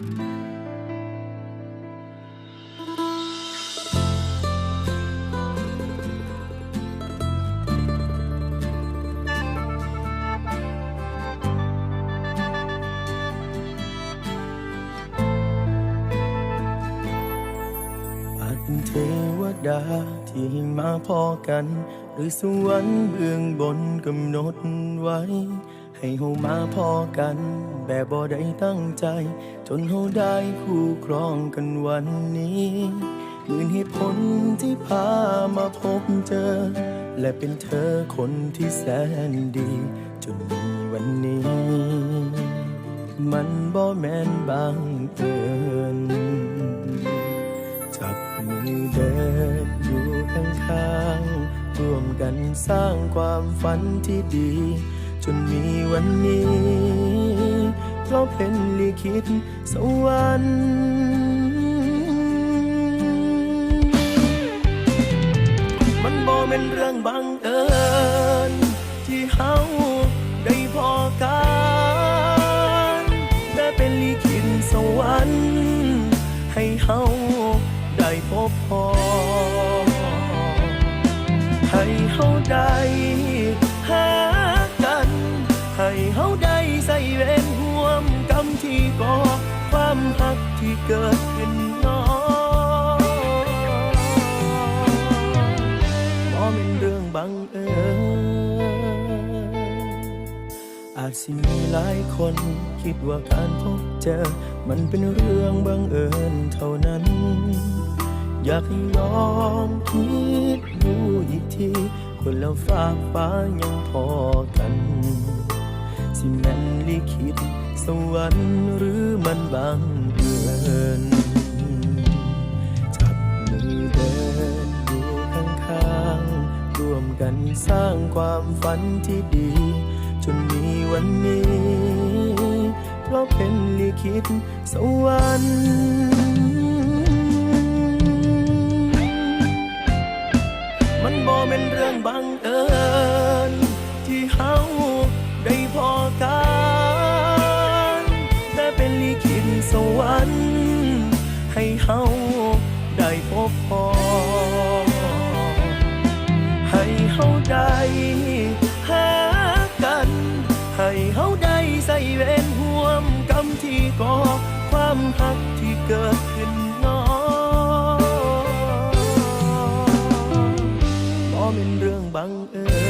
เทวดาที่มาพอกัน หรือสวรรค์เบื้องบนกำหนดไว้ ให้เฮามาพอกัน แบบบ่ได้ตั้งใจ จนเฮาได้คู่ครองกันวันนี้หมื่นเหตุผลที่พามาพบเจอ และเป็นเธอคนที่แสนดี จนมีวันนี้ มันบ่แม่นบางเอิญจับมือเดินอยู่ข้างๆร่วมกันสร้างความฝันที่ดี นมีวันนี้ เพราะเป็นลิขิตสวรรค์มันบ่เป็นเรื่องบังเอิญที่เฮาได้พอกันแต่เป็นลิขิตสวรรค์ให้เฮาได้พบพอ ให้เฮาได้ ที่เกิดขึ้นน้อบ่เป็นเรื่องบังเอิญอาจสิมีหลายคนคิดว่าการพบเจอ มันเป็นเรื่องบังเอิญเท่านั้น อยากให้ลองคิดดูอีกที คนแล้วฝากฟ้ายังพอกัน สิแม่นลิขิตสวรรค์หรือมันบัง เอิญจับมือเดินอยู่ข้างๆร่วมกันสร้างความฝันที่ดี จนมีวันนี้ เพราะเป็นลิขิตสวรรค์มันบ่เป็นเรื่องบังเอิญที่เฮา ให้เฮาได้พบพอ ให้เฮาได้หากัน ให้เฮาได้ใส่เวรห่วมกรรมที่ก่อความหักที่เกิดขึ้นน้อบ่เป็นเรื่องบังเอิญ